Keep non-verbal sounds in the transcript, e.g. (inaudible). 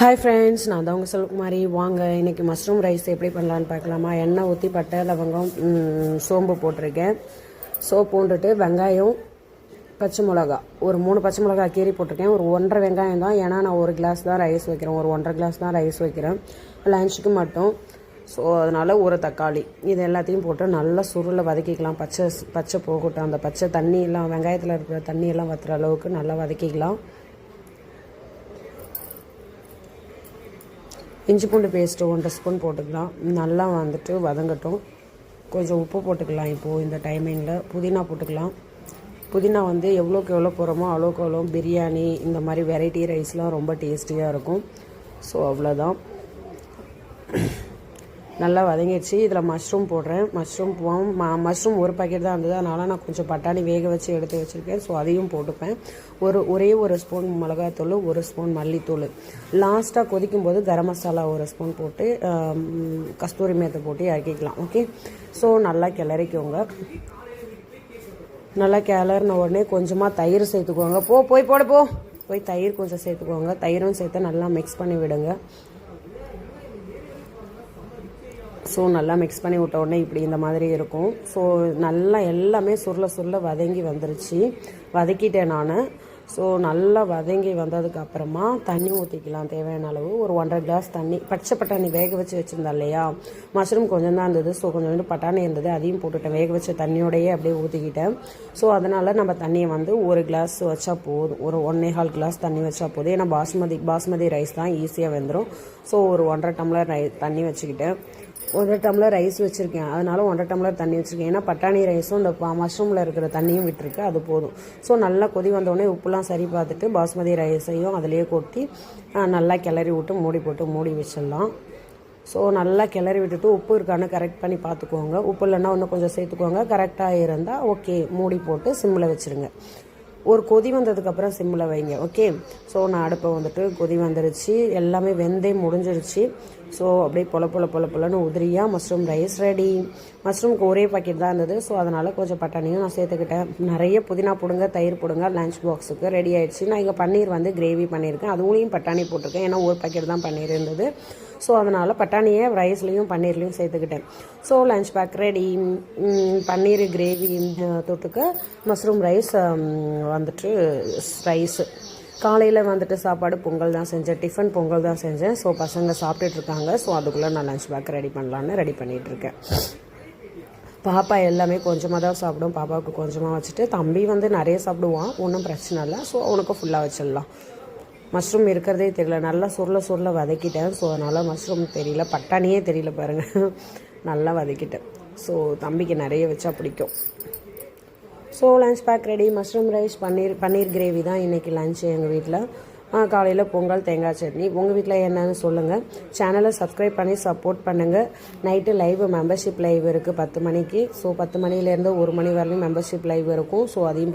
Hi friends நான் தான் உங்கள் செல்வகுமாரி. வாங்க இன்றைக்கி மஷ்ரூம் ரைஸ் எப்படி பண்ணலான்னு பார்க்கலாமா? எண்ணெய் ஊற்றி பட்டை லவங்கம் சோம்பு போட்டிருக்கேன். சோப் போட்டுட்டு வெங்காயம் பச்சை மிளகா. ஒரு மூணு பச்சை மிளகா கீரி போட்டிருக்கேன். ஒரு ஒன்றரை வெங்காயம் தான். ஏன்னா நான் ஒரு கிளாஸ் தான் ரைஸ் வைக்கிறேன். ஒரு ஒன்றரை கிளாஸ் தான் ரைஸ் வைக்கிறேன். லஞ்சுக்கு மட்டும். ஸோ அதனால் ஒரு தக்காளி. இது எல்லாத்தையும் போட்டு நல்லா சுருளை வதக்கிக்கலாம். பச்சை பச்சை போகட்டும். அந்த பச்சை தண்ணி எல்லாம் வெங்காயத்தில் இருக்கிற தண்ணியெல்லாம் வற்றுற அளவுக்கு நல்லா வதக்கிக்கலாம். இஞ்சி பூண்டு பேஸ்ட்டு ஒன்றரை ஸ்பூன் போட்டுக்கலாம். நல்லா வந்துட்டு வதங்கட்டும். கொஞ்சம் உப்பு போட்டுக்கலாம் இப்போது இந்த டைமிங்கில் புதினா போட்டுக்கலாம். புதினா வந்து எவ்வளோக்கு எவ்வளோ போகிறோமோ அவ்வளோக்கு அவ்வளோ பிரியாணி இந்த மாதிரி வெரைட்டி ரைஸ்லாம் ரொம்ப டேஸ்டியாக இருக்கும். ஸோ அவ்வளோதான் நல்லா வதங்கிடுச்சு. இதில் மஷ்ரூம் போடுறேன். மஷ்ரூம் போவோம் ம மஷ்ரூம் ஒரு பாக்கெட் தான் இருந்தது. அதனால் நான் கொஞ்சம் பட்டாணி வேக வச்சு எடுத்து வச்சுருக்கேன். ஸோ அதையும் போட்டுப்பேன். ஒரு ஒரே ஒரு ஸ்பூன் மிளகாத்தூள் ஒரு ஸ்பூன் மல்லித்தூள். லாஸ்ட்டாக கொதிக்கும் போது கரம் மசாலா ஒரு ஸ்பூன் போட்டு கஸ்தூரி மேத்தை போட்டு இறக்கிக்கலாம். ஓகே ஸோ நல்லா கிளறிக்கோங்க. நல்லா கிளறின உடனே கொஞ்சமாக தயிர் சேர்த்துக்கோங்க. போ போய் போட போ. போய் தயிர் கொஞ்சம் சேர்த்துக்கோங்க. தயிரும் சேர்த்து நல்லா மிக்ஸ் பண்ணி விடுங்க. ஸோ நல்லா மிக்ஸ் பண்ணி விட்ட உடனே இப்படி இந்த மாதிரி இருக்கும். ஸோ நல்லா எல்லாமே சுருள சுருள வதங்கி வந்துருச்சு. வதக்கிட்டேன் நான். ஸோ நல்லா வதங்கி வந்ததுக்கு அப்புறமா தண்ணி ஊற்றிக்கலாம் தேவையான அளவு. ஒரு ஒன்றரை கிளாஸ் தண்ணி பச்சை பட்டாணி வேக வச்சு வச்சுருந்தா இல்லையா? மஷ்ரூம் கொஞ்சம் தான் இருந்தது. ஸோ கொஞ்சம் பட்டாணி இருந்தது. அதையும் போட்டுட்டேன். வேக வச்ச தண்ணியோடையே அப்படியே ஊற்றிக்கிட்டேன் ஸோ அதனால் நம்ம தண்ணியை வந்து ஒரு கிளாஸ் வச்சா போதும். ஒரு ஒன்னே கால் கிளாஸ் தண்ணி வச்சா போதும். ஏன்னா பாஸ்மதி பாஸ்மதி ரைஸ் தான் ஈஸியாக வெந்துடும் ஸோ ஒரு ஒன்றரை டம்ளர் ரை தண்ணி வச்சுக்கிட்டேன். ஒன்றரை டம்ளர் ரைஸ் வச்சுருக்கேன். அதனால ஒன்றரை டம்ளர் தண்ணி வச்சுருக்கேன். ஏன்னா பட்டாணி ரைஸும் இந்த மஷ்ரூமில் இருக்கிற தண்ணியும் விட்டுருக்கு. அது போதும். ஸோ நல்லா கொதி வந்தோடனே உப்புலாம் சரி பார்த்துட்டு பாஸ்மதி ரைஸையும் அதிலேயே கொட்டி நல்லா கிளறி விட்டு மூடி போட்டு மூடி வச்சிடலாம். ஸோ நல்லா கிளறி விட்டுட்டு உப்பு இருக்கான்னு கரெக்ட் பண்ணி பார்த்துக்கோங்க. உப்பு இல்லைன்னா இன்னும் கொஞ்சம் சேர்த்துக்கோங்க. கரெக்டாக இருந்தால் ஓகே மூடி போட்டு சிம்மில் வச்சுருங்க. ஒரு கொதி வந்ததுக்கப்புறம் சிம்மில் வைங்க ஓகே ஸோ நான் அடுப்பை வந்துட்டு கொதி வந்துருச்சு. எல்லாமே வெந்தே முடிஞ்சிருச்சு. ஸோ அப்படியே பொல பொல பொல பொலன்னு உதிரியாக மஷ்ரூம் ரைஸ் ரெடி மஷ்ரூம்க்கு ஒரே பாக்கெட் தான் இருந்தது. ஸோ அதனால் கொஞ்சம் பட்டாணியும் நான் சேர்த்துக்கிட்டேன். நிறைய புதினா போடுங்க தயிர் போடுங்க லஞ்ச் பாக்ஸுக்கு ரெடி ஆயிடுச்சு. நான் இங்கே பன்னீர் வந்து கிரேவி பண்ணியிருக்கேன். அதுலேயும் பட்டாணி போட்டிருக்கேன். ஏன்னா ஒரு பாக்கெட் தான் பன்னீர் இருந்தது. ஸோ அதனால் பட்டாணியை ரைஸ்லேயும் பன்னீர்லேயும் சேர்த்துக்கிட்டேன். So lunch pack ready paneer gravy தொட்டுக்க மஷ்ரூம் ரைஸ் வந்துட்டு ரைஸு காலையில் வந்துட்டு சாப்பாடு பொங்கல் தான் செஞ்சேன். டிஃபன் பொங்கல் தான் செஞ்சேன். ஸோ பசங்க சாப்பிட்டுட்டு இருக்காங்க. ஸோ அதுக்குள்ளே நான் லஞ்ச் பேக் ரெடி பண்ணலான்னு ரெடி பண்ணிகிட்டு இருக்கேன். பாப்பா எல்லாமே கொஞ்சமாக தான் சாப்பிடும். பாப்பாவுக்கு கொஞ்சமாக வச்சுட்டு தம்பி வந்து நிறைய சாப்பிடுவான். ஒன்றும் பிரச்சனை இல்லை. ஸோ அவனுக்கு ஃபுல்லாக வச்சிடலாம். மஷ்ரூம் இருக்கிறதே தெரியல. நல்லா சுருள சுருள வதக்கிட்டேன். ஸோ அதனால் மஷ்ரூம் தெரியல. பட்டாணியே தெரியல பாருங்கள் (laughs) நல்லா வதக்கிட்டேன். ஸோ தம்பிக்கு நிறைய வச்சா பிடிக்கும். So lunch pack ready mushroom rice paneer paneer gravy தான் இன்றைக்கி லஞ்ச் எங்கள் வீட்டில் காலையில் பொங்கல் தேங்காய் சட்னி. உங்கள் வீட்டில் என்னன்னு சொல்லுங்கள் சேனலை சப்ஸ்கிரைப் பண்ணி சப்போர்ட் பண்ணுங்கள் நைட்டு லைவ் மெம்பர்ஷிப் லைவ் இருக்குது பத்து மணிக்கு. ஸோ பத்து மணிலேருந்து ஒரு மணி வரலையும் மெம்பர்ஷிப் லைவ் இருக்கும். ஸோ அதையும் பார்த்து